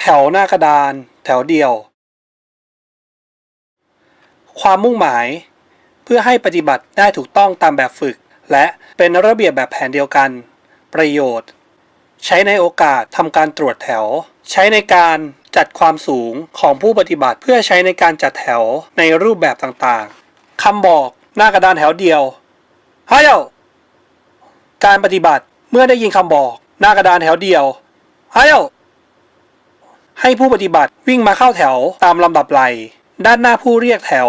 แถวหน้ากระดาน แถวเดียว ความมุ่งหมาย เพื่อให้ปฏิบัติได้ถูกต้องตามแบบฝึก และเป็นระเบียบแบบแผนเดียวกัน ประโยชน์ ใช้ในโอกาสทำการตรวจแถว ใช้ในการจัดความสูงของผู้ปฏิบัติเพื่อใช้ในการจัดแถวในรูปแบบต่างๆคำบอกหน้ากระดานแถวเดียวฮายาการปฏิบัติเมื่อได้ยินคำบอก หน้ากระดานแถวเดียวฮายา ให้ผู้ปฏิบัติวิ่งมาเข้าแถวตามลำดับไหลด้านหน้าผู้เรียกแถว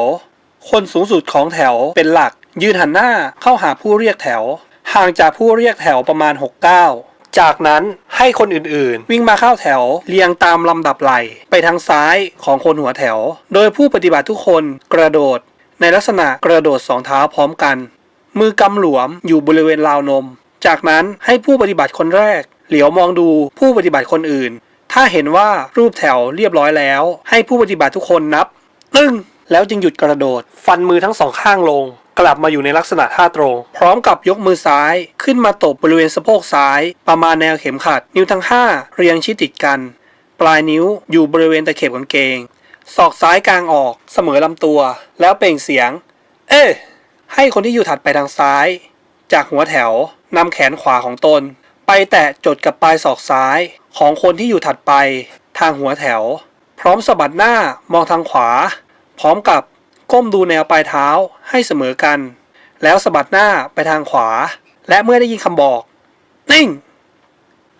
คนสูงสุดของแถวเป็นหลัก ยืนหันหน้าเข้าหาผู้เรียกแถว ห่างจากผู้เรียกแถวประมาณ 6 9 จากนั้นให้คนอื่นๆ วิ่งมาเข้าแถวเรียงตามลำดับไหลไปทางซ้ายของคนหัวแถว โดยผู้ปฏิบัติทุกคนกระโดด ในลักษณะกระโดดสองเท้าพร้อมกัน มือกำหลวมอยู่บริเวณราวนม จากนั้นให้ผู้ปฏิบัติคนแรก เหลียวมองดูผู้ปฏิบัติคนอื่น ถ้าเห็นว่ารูปแถวเรียบร้อยแล้ว ให้ผู้ปฏิบัติทุกคนนับตึ้งแล้วจึงหยุดกระโดด ฟันมือทั้งสองข้างลง กลับมาอยู่ในลักษณะท่าตรง พร้อมกับยกมือซ้าย ขึ้นมาตบบริเวณสะโพกซ้าย ประมาณแนวเข็มขัด นิ้วทั้งห้าเรียงชิดติดกัน ปลายนิ้วอยู่บริเวณตะเข็บกางเกงศอกซ้ายกลางออกเสมอลำตัว แล้วเปล่งเสียง เอ๊ะให้คนที่อยู่ถัดไปทางซ้าย จากหัวแถวนำแขนขวาของตน ไปแตะจดกับปลายศอกซ้ายของคนที่อยู่ถัดไปทางหัวแถว พร้อมสะบัดหน้ามองทางขวา พร้อมกับก้มดูแนวปลายเท้าให้เสมอกัน แล้วสะบัดหน้าไปทางขวา และเมื่อได้ยินคำบอก นิ่ง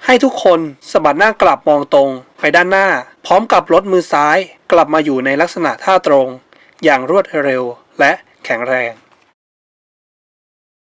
ให้ทุกคนสะบัดหน้ากลับมองตรงไปด้านหน้า พร้อมกับลดมือซ้ายกลับมาอยู่ในลักษณะท่าตรง อย่างรวดเร็วและแข็งแรง